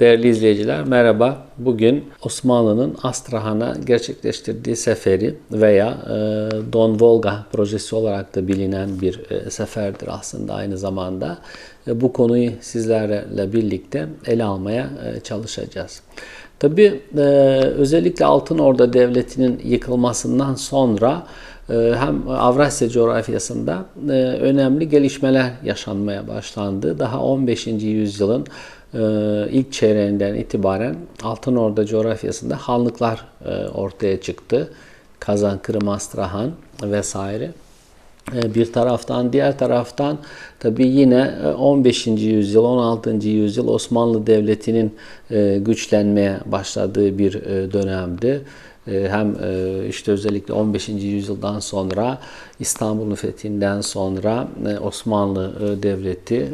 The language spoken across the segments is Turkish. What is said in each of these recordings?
Değerli izleyiciler merhaba. Bugün Osmanlı'nın Astrahan'a gerçekleştirdiği seferi veya e, Don Volga projesi olarak da bilinen bir e, seferdir aslında aynı zamanda. E, bu konuyu sizlerle birlikte ele almaya e, çalışacağız. Tabi özellikle Altın Orda Devleti'nin yıkılmasından sonra hem Avrasya coğrafyasında önemli gelişmeler yaşanmaya başlandı. Daha 15. yüzyılın ilk çeyreğinden itibaren Altın Orda coğrafyasında hanlıklar ortaya çıktı. Kazan, Kırım, Astrahan vesaire. Bir taraftan diğer taraftan tabi yine 15. yüzyıl 16. yüzyıl Osmanlı Devleti'nin güçlenmeye başladığı bir dönemdi hem işte özellikle 15. yüzyıldan sonra İstanbul'un fethinden sonra Osmanlı Devleti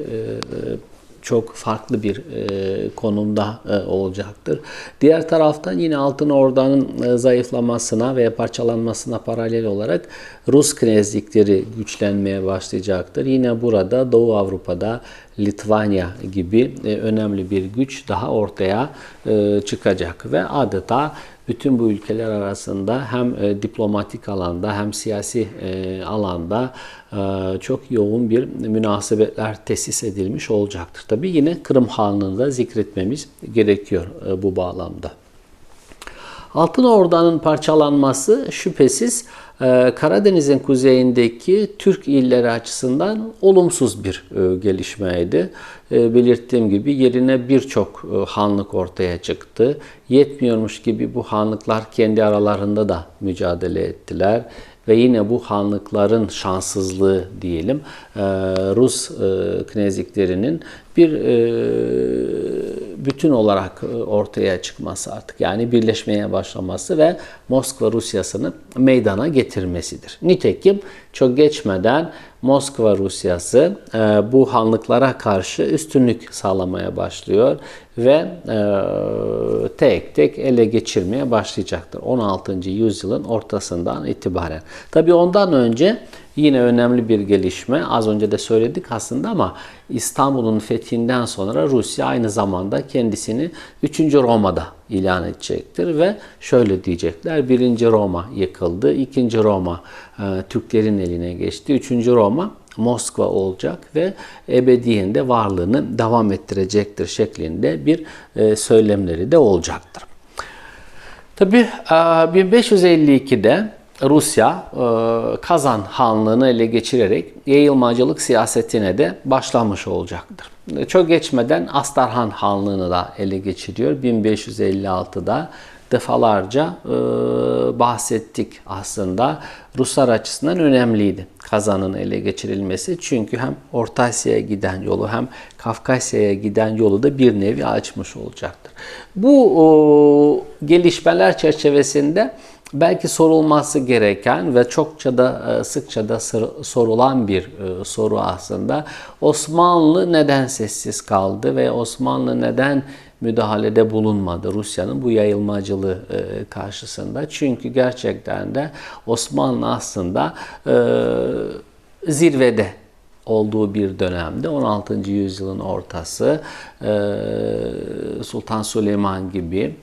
çok farklı bir e, konumda e, olacaktır. Diğer taraftan yine Altın Orda'nın e, zayıflamasına veya parçalanmasına paralel olarak Rus knezlikleri güçlenmeye başlayacaktır. Yine burada Doğu Avrupa'da Litvanya gibi önemli bir güç daha ortaya çıkacak ve adeta bütün bu ülkeler arasında hem diplomatik alanda hem siyasi alanda çok yoğun bir münasebetler tesis edilmiş olacaktır. Tabi yine Kırım Hanlığı'nı da zikretmemiz gerekiyor e, bu bağlamda. Altın Orda'nın parçalanması şüphesiz e, Karadeniz'in kuzeyindeki Türk illeri açısından olumsuz bir e, gelişmeydi. E, belirttiğim gibi yerine birçok hanlık ortaya çıktı. Yetmiyormuş gibi bu hanlıklar kendi aralarında da mücadele ettiler ve yine bu hanlıkların şanssızlığı diyelim Rus knezliklerinin bir bütün olarak ortaya çıkması artık yani birleşmeye başlaması ve Moskva Rusyası'nı meydana getirmesidir. Nitekim çok geçmeden Moskva Rusyası e, bu hanlıklara karşı üstünlük sağlamaya başlıyor ve e, tek tek ele geçirmeye başlayacaktır 16. yüzyılın ortasından itibaren. Tabi ondan önce Yine önemli bir gelişme. Az önce de söyledik aslında ama İstanbul'un fethinden sonra Rusya aynı zamanda kendisini 3. Roma'da ilan edecektir ve şöyle diyecekler. 1. Roma yıkıldı, 2. Roma e, Türklerin eline geçti, 3. Roma Moskva olacak ve ebediyen de varlığını devam ettirecektir şeklinde bir e, söylemleri de olacaktır. Tabi 1552'de Rusya e, Kazan Hanlığı'nı ele geçirerek yayılmacılık siyasetine de başlamış olacaktır. Çok geçmeden Astarhan Hanlığı'nı da ele geçiriyor. 1556'da defalarca e, bahsettik aslında. Ruslar açısından önemliydi Kazan'ın ele geçirilmesi. Çünkü hem Orta Asya'ya giden yolu hem Kafkasya'ya giden yolu da bir nevi açmış olacaktır. Bu o, gelişmeler çerçevesinde belki sorulması gereken ve çokça da e, sıkça da sorulan bir e, soru aslında. Osmanlı neden sessiz kaldı ve Osmanlı neden müdahalede bulunmadı Rusya'nın bu yayılmacılığı e, karşısında? Çünkü gerçekten de Osmanlı aslında zirvede olduğu bir dönemde 16. yüzyılın ortası Sultan Süleyman gibi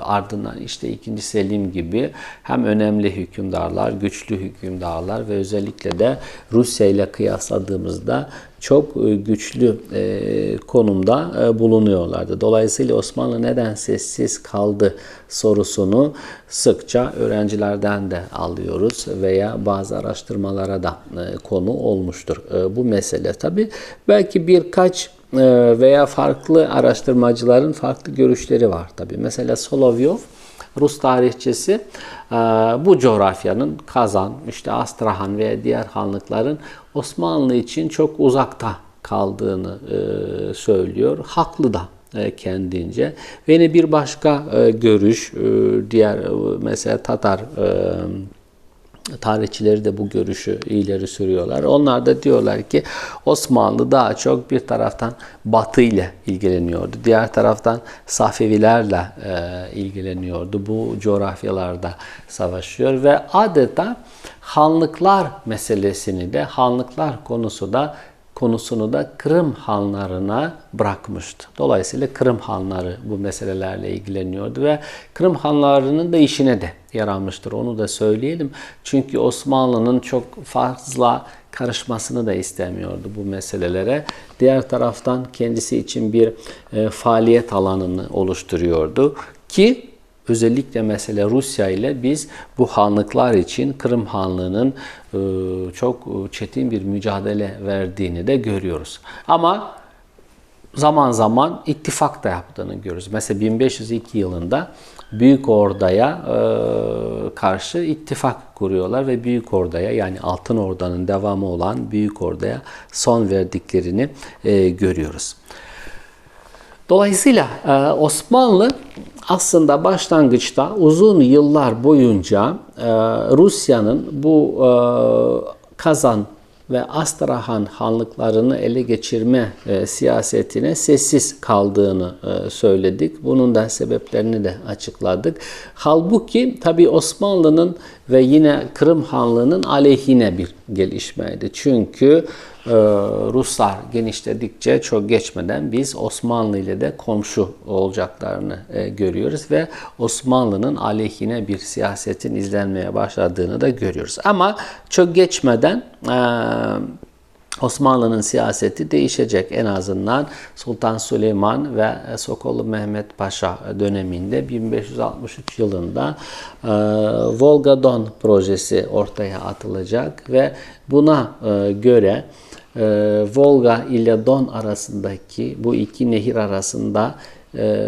ardından işte 2. Selim gibi hem önemli hükümdarlar, güçlü hükümdarlar ve özellikle de Rusya ile kıyasladığımızda çok güçlü konumda bulunuyorlardı. Dolayısıyla Osmanlı neden sessiz kaldı sorusunu sıkça öğrencilerden de alıyoruz veya bazı araştırmalara da konu olmuştur bu mesele. Tabi belki birkaç veya farklı araştırmacıların farklı görüşleri var tabi. Mesela Solovyov Rus tarihçisi bu coğrafyanın Kazan, işte Astrahan veya diğer hanlıkların Osmanlı için çok uzakta kaldığını söylüyor. Haklı da kendince. Ve yine bir başka görüş, diğer mesela Tatar tarihçileri de bu görüşü ileri sürüyorlar. Onlar da diyorlar ki Osmanlı daha çok bir taraftan Batı ile ilgileniyordu. Diğer taraftan Safevilerle e, ilgileniyordu. Bu coğrafyalarda savaşıyor ve adeta hanlıklar meselesini de hanlıklar konusu da konusunu da Kırım Hanlarına bırakmıştı. Dolayısıyla Kırım Hanları bu meselelerle ilgileniyordu ve Kırım Hanlarının da işine de yaramıştır. Onu da söyleyelim. Çünkü Osmanlı'nın çok fazla karışmasını da istemiyordu bu meselelere. Diğer taraftan kendisi için bir e, faaliyet alanını oluşturuyordu ki özellikle mesela Rusya ile biz bu hanlıklar için Kırım Hanlığı'nın e, çok çetin bir mücadele verdiğini de görüyoruz. Ama zaman zaman ittifak da yaptığını görürüz. Mesela 1502 yılında Büyük Orda'ya e, karşı ittifak kuruyorlar ve Büyük Orda'ya yani Altın Orda'nın devamı olan Büyük Orda'ya son verdiklerini e, görüyoruz. Dolayısıyla e, Osmanlı aslında başlangıçta uzun yıllar boyunca e, Rusya'nın bu e, Kazan ve Astrahan hanlıklarını ele geçirme siyasetine sessiz kaldığını söyledik. Bunun da sebeplerini de açıkladık. Halbuki tabi Osmanlı'nın ve yine Kırım Hanlığı'nın aleyhine bir gelişmeydi. Çünkü e, Ruslar genişledikçe çok geçmeden biz Osmanlı ile de komşu olacaklarını e, görüyoruz ve Osmanlı'nın aleyhine bir siyasetin izlenmeye başladığını da görüyoruz. Ama çok geçmeden e, Osmanlı'nın siyaseti değişecek. En azından Sultan Süleyman ve Sokollu Mehmet Paşa döneminde 1563 yılında e, Volga Don projesi ortaya atılacak ve buna e, göre e, Volga ile Don arasındaki bu iki nehir arasında e,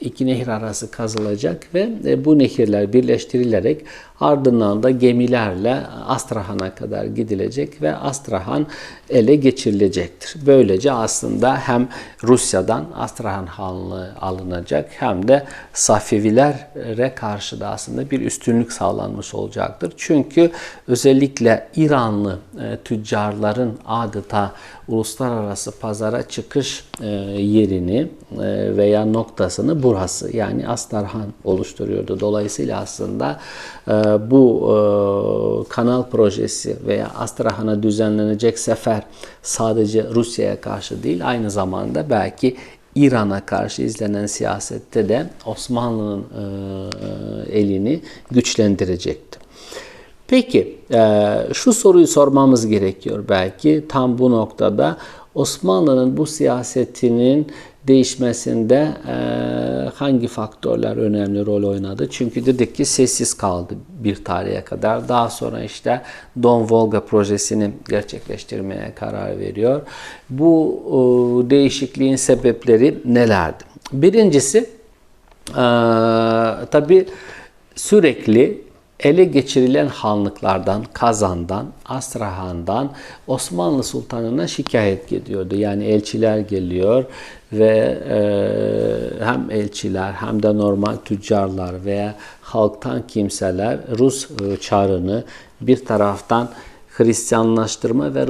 iki nehir arası kazılacak ve e, bu nehirler birleştirilerek ardından da gemilerle Astrahan'a kadar gidilecek ve Astrahan ele geçirilecektir. Böylece aslında hem Rusya'dan Astrahan Hanlığı alınacak hem de Safevilere karşı da aslında bir üstünlük sağlanmış olacaktır. Çünkü özellikle İranlı e, tüccarların adeta uluslararası pazara çıkış e, yerini veya noktasını burası yani Astrahan oluşturuyordu. Dolayısıyla aslında bu kanal projesi veya Astrahan'a düzenlenecek sefer sadece Rusya'ya karşı değil aynı zamanda belki İran'a karşı izlenen siyasette de Osmanlı'nın elini güçlendirecekti. Peki şu soruyu sormamız gerekiyor belki tam bu noktada Osmanlı'nın bu siyasetinin değişmesinde e, hangi faktörler önemli rol oynadı? Çünkü dedik ki sessiz kaldı bir tarihe kadar. Daha sonra işte Don Volga projesini gerçekleştirmeye karar veriyor. Bu e, değişikliğin sebepleri nelerdi? Birincisi e, tabi sürekli ele geçirilen hanlıklardan, Kazan'dan, Astrahan'dan Osmanlı Sultanı'na şikayet gidiyordu. Yani elçiler geliyor ve e, hem elçiler hem de normal tüccarlar veya halktan kimseler Rus e, çarını bir taraftan Hristiyanlaştırma ve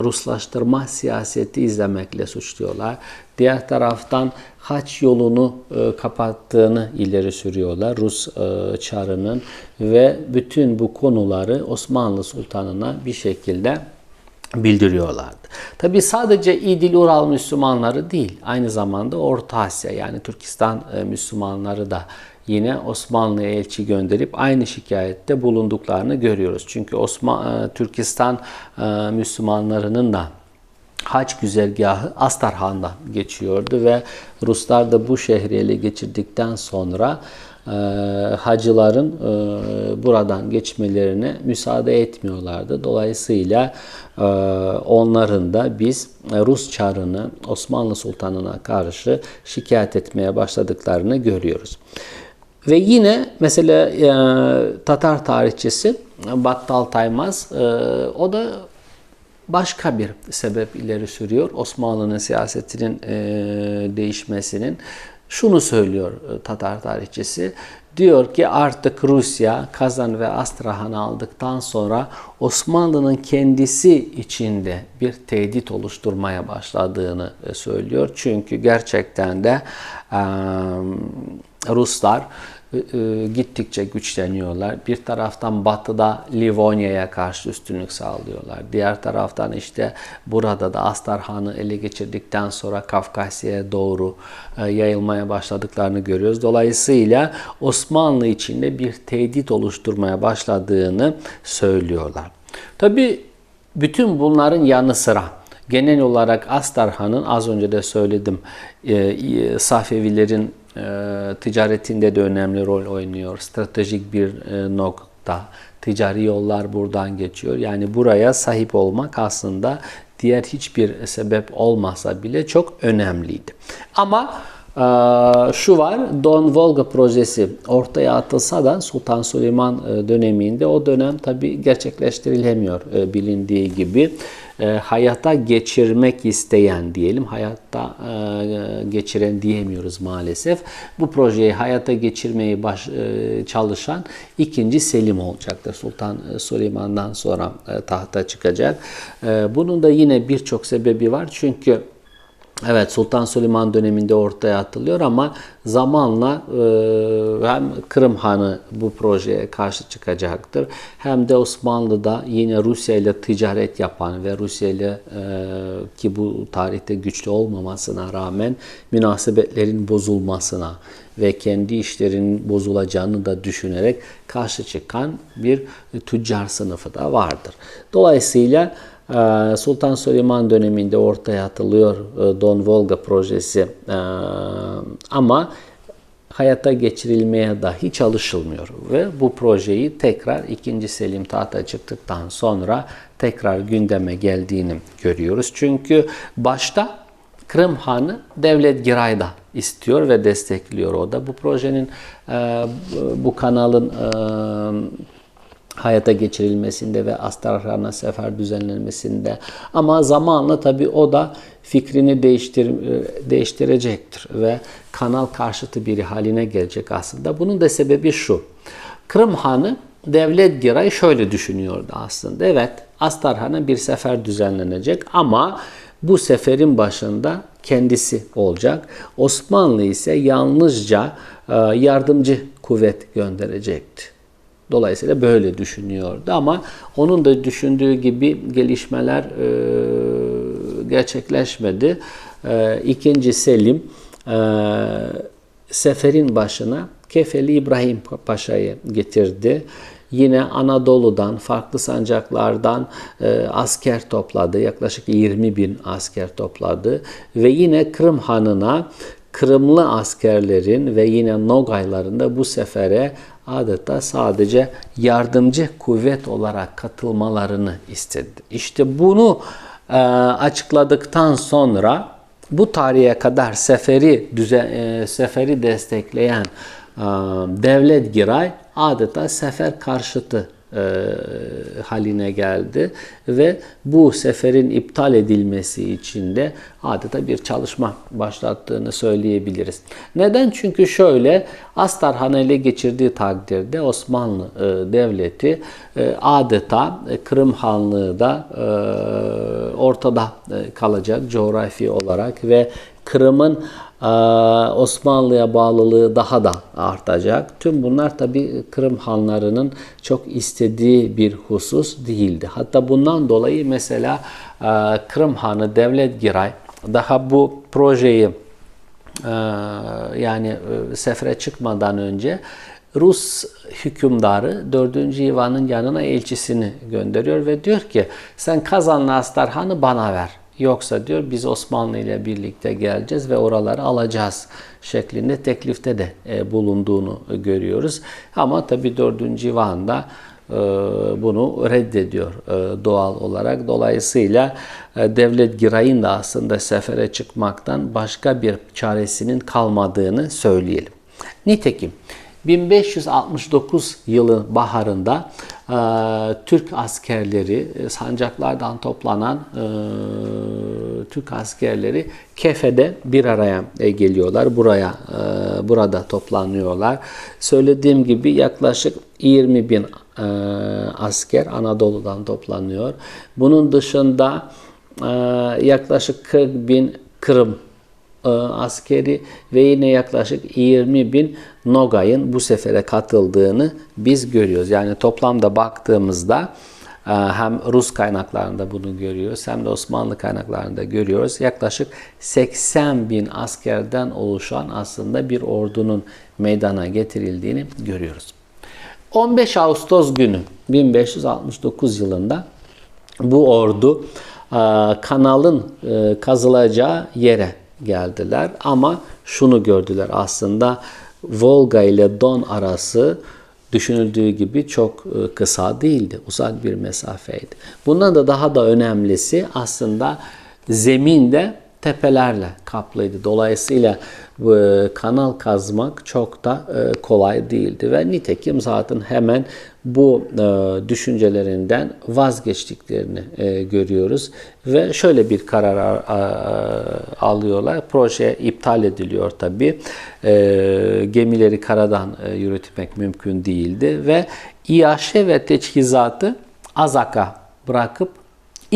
Ruslaştırma siyaseti izlemekle suçluyorlar. Diğer taraftan haç yolunu e, kapattığını ileri sürüyorlar Rus e, çarının ve bütün bu konuları Osmanlı Sultanı'na bir şekilde bildiriyorlardı. Tabi sadece İdil Ural Müslümanları değil, aynı zamanda Orta Asya yani Türkistan e, Müslümanları da yine Osmanlı'ya elçi gönderip aynı şikayette bulunduklarını görüyoruz. Çünkü Osman, e, Türkistan e, Müslümanlarının da haç güzergahı Astarhan'dan geçiyordu ve Ruslar da bu şehri ele geçirdikten sonra e, hacıların e, buradan geçmelerine müsaade etmiyorlardı. Dolayısıyla e, onların da biz Rus çarını Osmanlı Sultanı'na karşı şikayet etmeye başladıklarını görüyoruz. Ve yine mesela e, Tatar tarihçisi Battal Taymaz e, o da başka bir sebep ileri sürüyor. Osmanlı'nın siyasetinin e, değişmesinin. Şunu söylüyor e, Tatar tarihçisi. Diyor ki artık Rusya Kazan ve Astrahan'ı aldıktan sonra Osmanlı'nın kendisi içinde bir tehdit oluşturmaya başladığını söylüyor. Çünkü gerçekten de e, Ruslar e, e, gittikçe güçleniyorlar. Bir taraftan batıda Livonya'ya karşı üstünlük sağlıyorlar. Diğer taraftan işte burada da Astarhan'ı ele geçirdikten sonra Kafkasya'ya doğru e, yayılmaya başladıklarını görüyoruz. Dolayısıyla Osmanlı içinde bir tehdit oluşturmaya başladığını söylüyorlar. Tabi bütün bunların yanı sıra genel olarak Astarhan'ın az önce de söyledim Safevilerin e, ticaretinde de önemli rol oynuyor. Stratejik bir e, nokta. Ticari yollar buradan geçiyor. Yani buraya sahip olmak aslında diğer hiçbir sebep olmasa bile çok önemliydi. Ama e, şu var, Don Volga projesi ortaya atılsa da Sultan Süleyman e, döneminde o dönem tabi gerçekleştirilemiyor bilindiği gibi e, hayata geçirmek isteyen diyelim, hayatta e, geçiren diyemiyoruz maalesef. Bu projeyi hayata geçirmeyi baş, e, çalışan ikinci Selim olacaktır. Sultan e, Süleyman'dan sonra e, tahta çıkacak. E, bunun da yine birçok sebebi var. Çünkü Evet Sultan Süleyman döneminde ortaya atılıyor ama zamanla e, hem Kırım Hanı bu projeye karşı çıkacaktır hem de Osmanlı'da yine Rusya ile ticaret yapan ve Rusya ile e, ki bu tarihte güçlü olmamasına rağmen münasebetlerin bozulmasına ve kendi işlerinin bozulacağını da düşünerek karşı çıkan bir tüccar sınıfı da vardır. Dolayısıyla Sultan Süleyman döneminde ortaya atılıyor e, Don Volga projesi ee, ama hayata geçirilmeye dahi çalışılmıyor ve bu projeyi tekrar 2. Selim tahta çıktıktan sonra tekrar gündeme geldiğini görüyoruz. Çünkü başta Kırım Hanı Devlet Giray da istiyor ve destekliyor o da. Bu projenin e, bu kanalın e, hayata geçirilmesinde ve Astarhan'a sefer düzenlenmesinde. Ama zamanla tabii o da fikrini değiştir, e, değiştirecektir ve kanal karşıtı biri haline gelecek aslında. Bunun da sebebi şu. Kırım Hanı Devlet Giray şöyle düşünüyordu aslında. Evet Astarhan'a bir sefer düzenlenecek ama bu seferin başında kendisi olacak. Osmanlı ise yalnızca e, yardımcı kuvvet gönderecekti. Dolayısıyla böyle düşünüyordu ama onun da düşündüğü gibi gelişmeler e, gerçekleşmedi. E, ikinci Selim e, seferin başına Kefeli İbrahim Paşa'yı getirdi. Yine Anadolu'dan, farklı sancaklardan e, asker topladı. Yaklaşık 20 bin asker topladı. Ve yine Kırım Hanı'na Kırımlı askerlerin ve yine Nogayların da bu sefere adeta sadece yardımcı kuvvet olarak katılmalarını istedi. İşte bunu e, açıkladıktan sonra bu tarihe kadar seferi düzen, e, seferi destekleyen e, devlet Giray adeta sefer karşıtı e, haline geldi ve bu seferin iptal edilmesi için de adeta bir çalışma başlattığını söyleyebiliriz. Neden? Çünkü şöyle Astarhan ele geçirdiği takdirde Osmanlı e, Devleti e, adeta e, Kırım Hanlığı da e, ortada e, kalacak coğrafi olarak ve Kırım'ın ee, Osmanlı'ya bağlılığı daha da artacak. Tüm bunlar tabi Kırım Hanlarının çok istediği bir husus değildi. Hatta bundan dolayı mesela e, Kırım Hanı Devlet Giray daha bu projeyi e, yani e, sefere çıkmadan önce Rus hükümdarı 4. İvan'ın yanına elçisini gönderiyor ve diyor ki sen Kazanlı Astarhan'ı bana ver. Yoksa diyor biz Osmanlı ile birlikte geleceğiz ve oraları alacağız şeklinde teklifte de e, bulunduğunu görüyoruz. Ama tabi 4. Civan'da e, bunu reddediyor e, doğal olarak. Dolayısıyla devlet Giray'ın da aslında sefere çıkmaktan başka bir çaresinin kalmadığını söyleyelim. Nitekim 1569 yılı baharında e, Türk askerleri, e, sancaklardan toplanan e, Türk askerleri Kefe'de bir araya e, geliyorlar. Buraya e, burada toplanıyorlar. Söylediğim gibi yaklaşık 20 bin e, asker Anadolu'dan toplanıyor. Bunun dışında e, yaklaşık 40 bin Kırım e, askeri ve yine yaklaşık 20 bin Nogay'ın bu sefere katıldığını biz görüyoruz. Yani toplamda baktığımızda e, hem Rus kaynaklarında bunu görüyoruz hem de Osmanlı kaynaklarında görüyoruz. Yaklaşık 80 bin askerden oluşan aslında bir ordunun meydana getirildiğini görüyoruz. 15 Ağustos günü 1569 yılında bu ordu e, kanalın e, kazılacağı yere geldiler ama şunu gördüler aslında Volga ile Don arası düşünüldüğü gibi çok e, kısa değildi. Uzak bir mesafeydi. Bundan da daha da önemlisi aslında zeminde tepelerle kaplıydı. Dolayısıyla bu kanal kazmak çok da e, kolay değildi ve nitekim zaten hemen bu e, düşüncelerinden vazgeçtiklerini e, görüyoruz ve şöyle bir karar alıyorlar. Proje iptal ediliyor tabi. Gemileri karadan yürütmek mümkün değildi ve İAŞe ve teçhizatı Azak'a bırakıp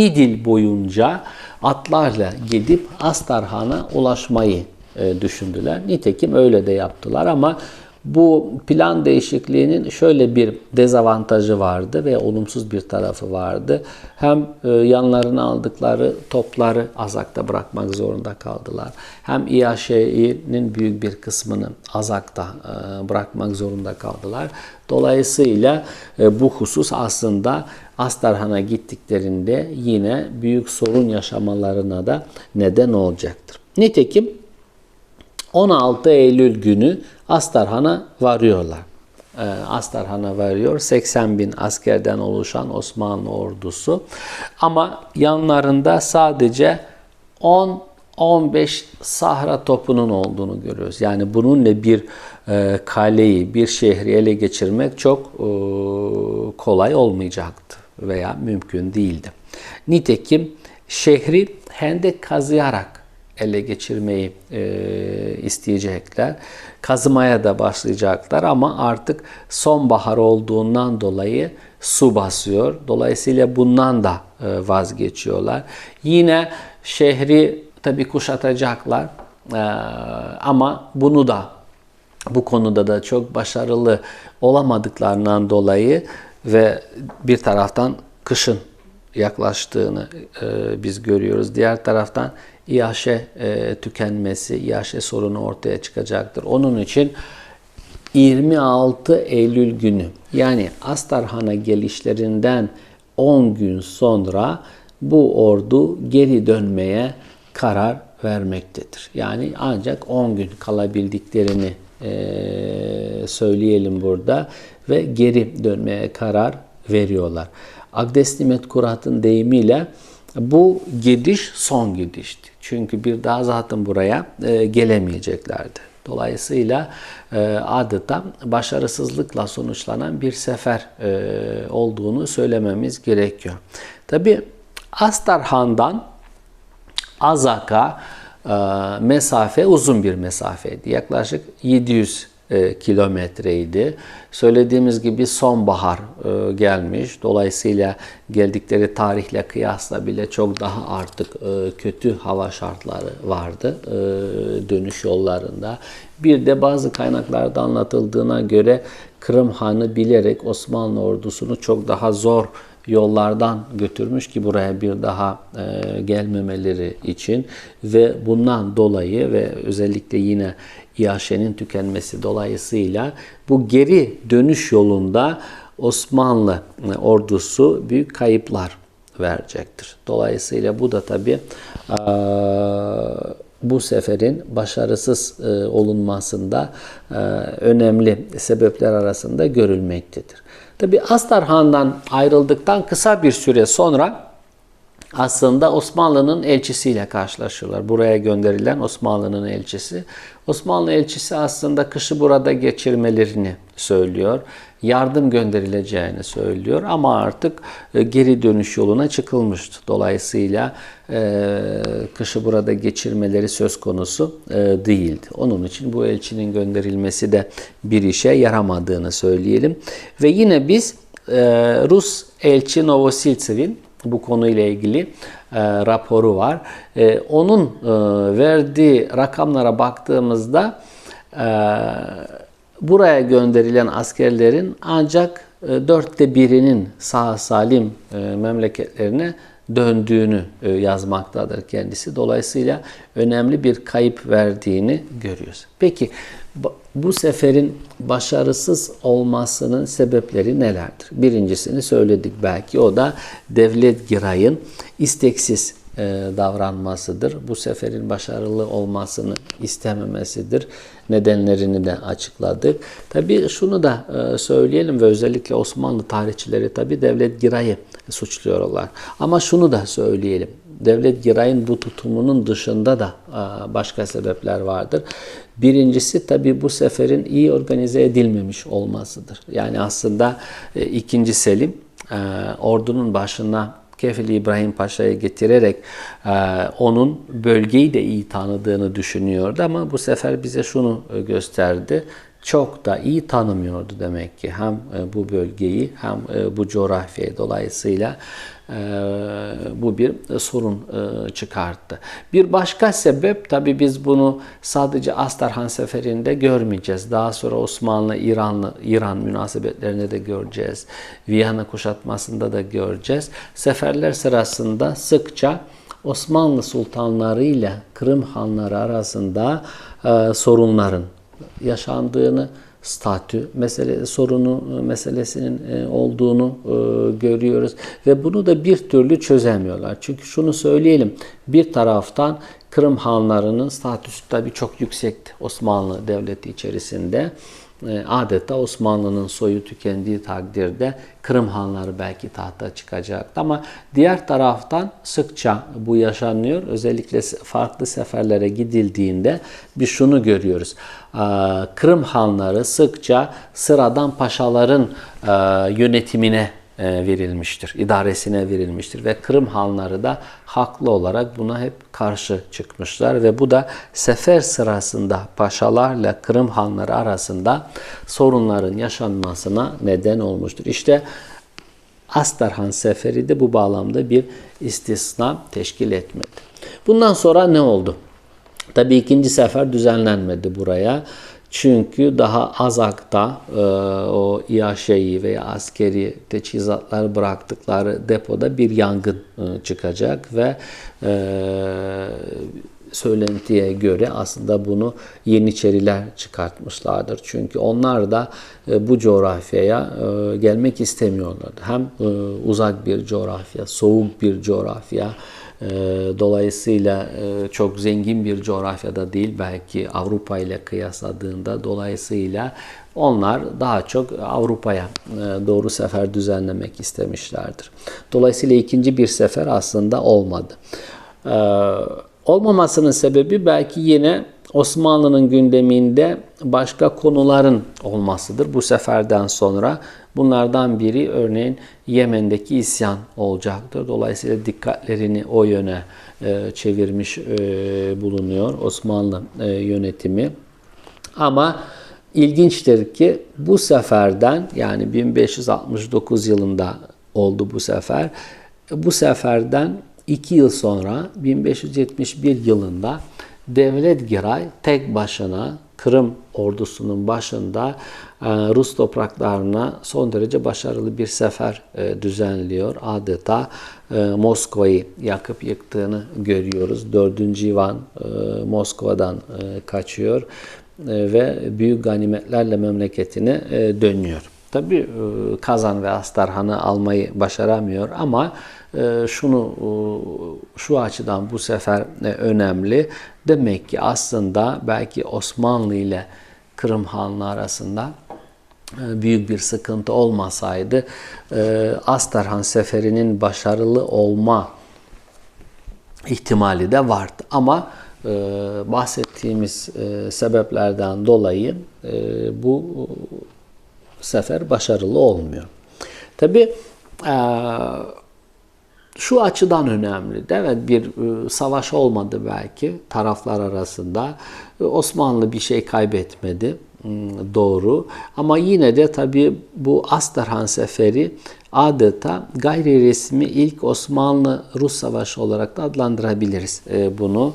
İdil boyunca atlarla gidip Astarhan'a ulaşmayı e, düşündüler. Nitekim öyle de yaptılar ama bu plan değişikliğinin şöyle bir dezavantajı vardı ve olumsuz bir tarafı vardı. Hem e, yanlarına aldıkları topları Azak'ta bırakmak zorunda kaldılar. Hem İAŞ'nin büyük bir kısmını Azak'ta e, bırakmak zorunda kaldılar. Dolayısıyla bu husus aslında Astarhan'a gittiklerinde yine büyük sorun yaşamalarına da neden olacaktır. Nitekim 16 Eylül günü Astarhan'a varıyorlar. Ee, Astarhan'a varıyor. 80 bin askerden oluşan Osmanlı ordusu. Ama yanlarında sadece 10 15 sahra topunun olduğunu görüyoruz. Yani bununla bir e, kaleyi, bir şehri ele geçirmek çok e, kolay olmayacaktı veya mümkün değildi. Nitekim şehri hendek kazıyarak ele geçirmeyi e, isteyecekler. Kazımaya da başlayacaklar ama artık sonbahar olduğundan dolayı su basıyor. Dolayısıyla bundan da e, vazgeçiyorlar. Yine şehri tabi kuşatacaklar e, ama bunu da bu konuda da çok başarılı olamadıklarından dolayı ve bir taraftan kışın yaklaştığını e, biz görüyoruz. Diğer taraftan İHŞ e, tükenmesi, İHŞ sorunu ortaya çıkacaktır. Onun için 26 Eylül günü yani Astarhan'a gelişlerinden 10 gün sonra bu ordu geri dönmeye karar vermektedir. Yani ancak 10 gün kalabildiklerini e, söyleyelim burada ve geri dönmeye karar veriyorlar. Agdesnimet Kurat'ın deyimiyle bu gidiş son gidişti. Çünkü bir daha zaten buraya e, gelemeyeceklerdi. Dolayısıyla e, adeta başarısızlıkla sonuçlanan bir sefer e, olduğunu söylememiz gerekiyor. Tabi Astarhan'dan Azak'a e, mesafe uzun bir mesafeydi. Yaklaşık 700 e, kilometreydi. Söylediğimiz gibi sonbahar e, gelmiş. Dolayısıyla geldikleri tarihle kıyasla bile çok daha artık e, kötü hava şartları vardı dönüş yollarında. Bir de bazı kaynaklarda anlatıldığına göre Kırım Hanı bilerek Osmanlı ordusunu çok daha zor yollardan götürmüş ki buraya bir daha e, gelmemeleri için ve bundan dolayı ve özellikle yine İHŞ'nin tükenmesi dolayısıyla bu geri dönüş yolunda Osmanlı e, ordusu büyük kayıplar verecektir. Dolayısıyla bu da tabi e, bu seferin başarısız e, olunmasında önemli sebepler arasında görülmektedir. Tabi Astarhan'dan ayrıldıktan kısa bir süre sonra aslında Osmanlı'nın elçisiyle karşılaşıyorlar. Buraya gönderilen Osmanlı'nın elçisi. Osmanlı elçisi aslında kışı burada geçirmelerini söylüyor. Yardım gönderileceğini söylüyor ama artık e, geri dönüş yoluna çıkılmıştı. Dolayısıyla e, kışı burada geçirmeleri söz konusu e, değildi. Onun için bu elçinin gönderilmesi de bir işe yaramadığını söyleyelim. Ve yine biz Rus elçi Novosiltsev'in bu konuyla ilgili e, raporu var. E, onun e, verdiği rakamlara baktığımızda e, buraya gönderilen askerlerin ancak e, dörtte birinin sağ salim e, memleketlerine döndüğünü e, yazmaktadır kendisi. Dolayısıyla önemli bir kayıp verdiğini görüyoruz. Peki bu seferin başarısız olmasının sebepleri nelerdir? Birincisini söyledik belki o da devlet girayın isteksiz e, davranmasıdır. Bu seferin başarılı olmasını istememesidir. Nedenlerini de açıkladık. Tabi şunu da e, söyleyelim ve özellikle Osmanlı tarihçileri tabi devlet girayı suçluyorlar. Ama şunu da söyleyelim. Devlet girayın bu tutumunun dışında da e, başka sebepler vardır. Birincisi tabi bu seferin iyi organize edilmemiş olmasıdır. Yani aslında ikinci Selim ordunun başına Kefili İbrahim Paşa'yı getirerek e, onun bölgeyi de iyi tanıdığını düşünüyordu ama bu sefer bize şunu e, gösterdi çok da iyi tanımıyordu demek ki hem e, bu bölgeyi hem e, bu coğrafyayı dolayısıyla e, bu bir sorun çıkarttı. Bir başka sebep tabi biz bunu sadece Astarhan seferinde görmeyeceğiz. Daha sonra Osmanlı İranlı İran münasebetlerinde de göreceğiz. Viyana kuşatmasında da göreceğiz. Seferler sırasında sıkça Osmanlı sultanları ile Kırım hanları arasında sorunların yaşandığını, statü mesele sorunu e, meselesinin e, olduğunu e, görüyoruz ve bunu da bir türlü çözemiyorlar. Çünkü şunu söyleyelim. Bir taraftan Kırım hanlarının statüsü tabii çok yüksekti Osmanlı devleti içerisinde. E, adeta Osmanlı'nın soyu tükendiği takdirde Kırım hanları belki tahta çıkacaktı. Ama diğer taraftan sıkça bu yaşanıyor. Özellikle farklı seferlere gidildiğinde bir şunu görüyoruz. E, Kırım hanları sıkça sıradan paşaların e, yönetimine verilmiştir, idaresine verilmiştir ve Kırım hanları da haklı olarak buna hep karşı çıkmışlar ve bu da sefer sırasında paşalarla Kırım hanları arasında sorunların yaşanmasına neden olmuştur. İşte Astarhan seferi de bu bağlamda bir istisna teşkil etmedi. Bundan sonra ne oldu? Tabii ikinci sefer düzenlenmedi buraya. Çünkü daha azakta e, o İAŞ'yi veya askeri teçhizatlar bıraktıkları depoda bir yangın e, çıkacak ve e, söylentiye göre aslında bunu Yeniçeriler çıkartmışlardır. Çünkü onlar da e, bu coğrafyaya e, gelmek istemiyorlardı. Hem e, uzak bir coğrafya, soğuk bir coğrafya, dolayısıyla e, çok zengin bir coğrafyada değil belki Avrupa ile kıyasladığında dolayısıyla onlar daha çok Avrupa'ya e, doğru sefer düzenlemek istemişlerdir. Dolayısıyla ikinci bir sefer aslında olmadı. Ee, olmamasının sebebi belki yine Osmanlı'nın gündeminde başka konuların olmasıdır. Bu seferden sonra bunlardan biri örneğin Yemen'deki isyan olacaktır. Dolayısıyla dikkatlerini o yöne e, çevirmiş e, bulunuyor Osmanlı e, yönetimi. Ama ilginçtir ki bu seferden yani 1569 yılında oldu bu sefer. Bu seferden 2 yıl sonra 1571 yılında Devlet Giray tek başına Kırım ordusunun başında e, Rus topraklarına son derece başarılı bir sefer e, düzenliyor. Adeta e, Moskova'yı yakıp yıktığını görüyoruz. 4. Ivan Moskova'dan kaçıyor ve büyük ganimetlerle memleketine dönüyor. Tabi Kazan ve Astarhan'ı almayı başaramıyor ama şunu şu açıdan bu sefer önemli. Demek ki aslında belki Osmanlı ile Kırım Hanlığı arasında e, büyük bir sıkıntı olmasaydı e, Astarhan seferinin başarılı olma ihtimali de vardı. Ama bahsettiğimiz sebeplerden dolayı bu sefer başarılı olmuyor. Tabi şu açıdan önemli. Evet bir e, savaş olmadı belki taraflar arasında. E, Osmanlı bir şey kaybetmedi. Hmm, doğru. Ama yine de tabii bu Astarhan seferi adeta gayri resmi ilk Osmanlı-Rus savaşı olarak da adlandırabiliriz e, bunu.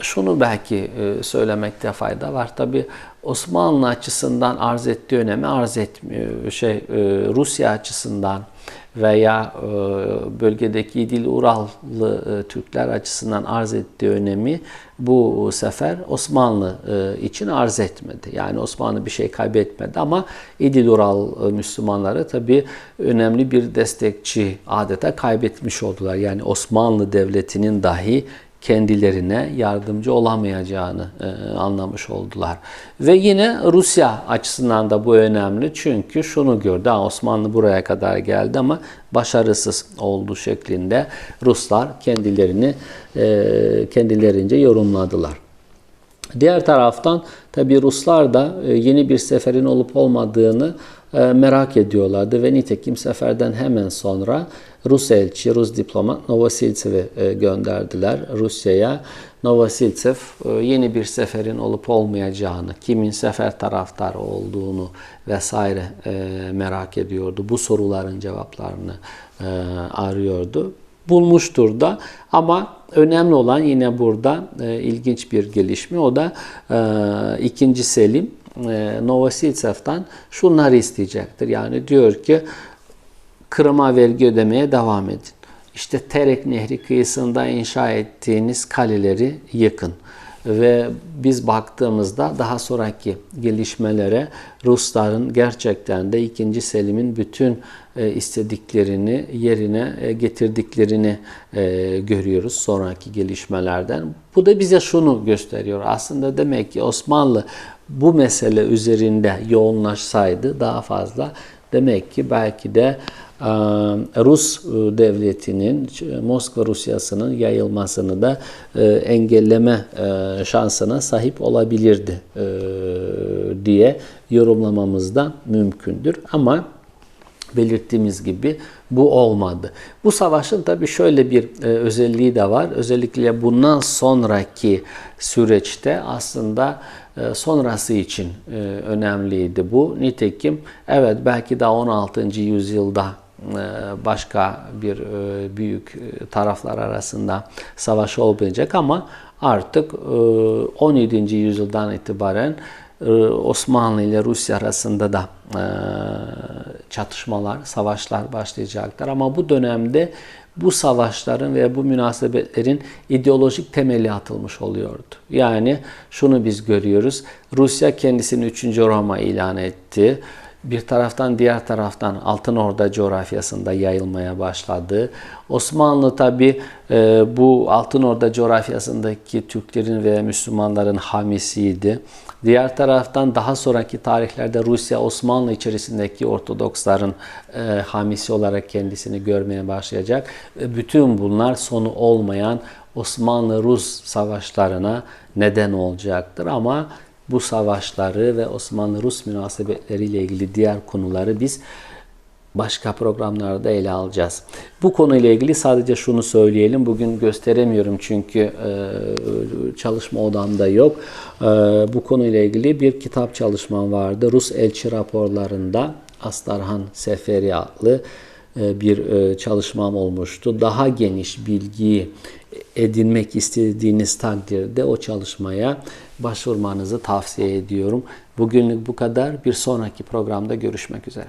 Şunu belki söylemekte fayda var. Tabi Osmanlı açısından arz ettiği önemi arz etmiyor. Şey e, Rusya açısından veya e, bölgedeki İdil Urallı e, Türkler açısından arz ettiği önemi bu sefer Osmanlı için arz etmedi. Yani Osmanlı bir şey kaybetmedi ama İdil Ural Müslümanları tabi önemli bir destekçi adeta kaybetmiş oldular. Yani Osmanlı Devleti'nin dahi kendilerine yardımcı olamayacağını e, anlamış oldular. Ve yine Rusya açısından da bu önemli çünkü şunu gördü, Osmanlı buraya kadar geldi ama başarısız olduğu şeklinde Ruslar kendilerini e, kendilerince yorumladılar. Diğer taraftan tabi Ruslar da e, yeni bir seferin olup olmadığını e, merak ediyorlardı ve nitekim seferden hemen sonra Rus elçi, Rus diplomat Novosiltsev'i e, gönderdiler Rusya'ya. Novosiltsev yeni bir seferin olup olmayacağını, kimin sefer taraftarı olduğunu vesaire merak ediyordu. Bu soruların cevaplarını arıyordu bulmuştur da ama önemli olan yine burada e, ilginç bir gelişme o da e, ikinci Selim e, Novosiltsev'den şunları isteyecektir. Yani diyor ki Kırım'a vergi ödemeye devam edin. İşte Terek Nehri kıyısında inşa ettiğiniz kaleleri yıkın ve biz baktığımızda daha sonraki gelişmelere Rusların gerçekten de 2. Selim'in bütün e, istediklerini yerine e, getirdiklerini e, görüyoruz sonraki gelişmelerden. Bu da bize şunu gösteriyor. Aslında demek ki Osmanlı bu mesele üzerinde yoğunlaşsaydı daha fazla demek ki belki de Rus devletinin, Moskva Rusyası'nın yayılmasını da engelleme şansına sahip olabilirdi diye yorumlamamız da mümkündür. Ama belirttiğimiz gibi bu olmadı. Bu savaşın tabi şöyle bir özelliği de var. Özellikle bundan sonraki süreçte aslında sonrası için e, önemliydi bu. Nitekim evet belki daha 16. yüzyılda e, başka bir e, büyük taraflar arasında savaş olmayacak ama artık 17. yüzyıldan itibaren Osmanlı ile Rusya arasında da çatışmalar, savaşlar başlayacaklar. Ama bu dönemde bu savaşların ve bu münasebetlerin ideolojik temeli atılmış oluyordu. Yani şunu biz görüyoruz. Rusya kendisini 3. Roma ilan etti bir taraftan diğer taraftan Altın Orda coğrafyasında yayılmaya başladı. Osmanlı tabi e, bu Altın Orda coğrafyasındaki Türklerin ve Müslümanların hamisiydi. Diğer taraftan daha sonraki tarihlerde Rusya Osmanlı içerisindeki Ortodoksların e, hamisi olarak kendisini görmeye başlayacak. E, bütün bunlar sonu olmayan Osmanlı-Rus savaşlarına neden olacaktır ama bu savaşları ve Osmanlı-Rus münasebetleriyle ilgili diğer konuları biz başka programlarda ele alacağız. Bu konuyla ilgili sadece şunu söyleyelim. Bugün gösteremiyorum çünkü e, çalışma odamda yok. E, bu konuyla ilgili bir kitap çalışmam vardı. Rus elçi raporlarında Astarhan Seferi adlı e, bir e, çalışmam olmuştu. Daha geniş bilgiyi edinmek istediğiniz takdirde o çalışmaya başvurmanızı tavsiye ediyorum. Bugünlük bu kadar. Bir sonraki programda görüşmek üzere.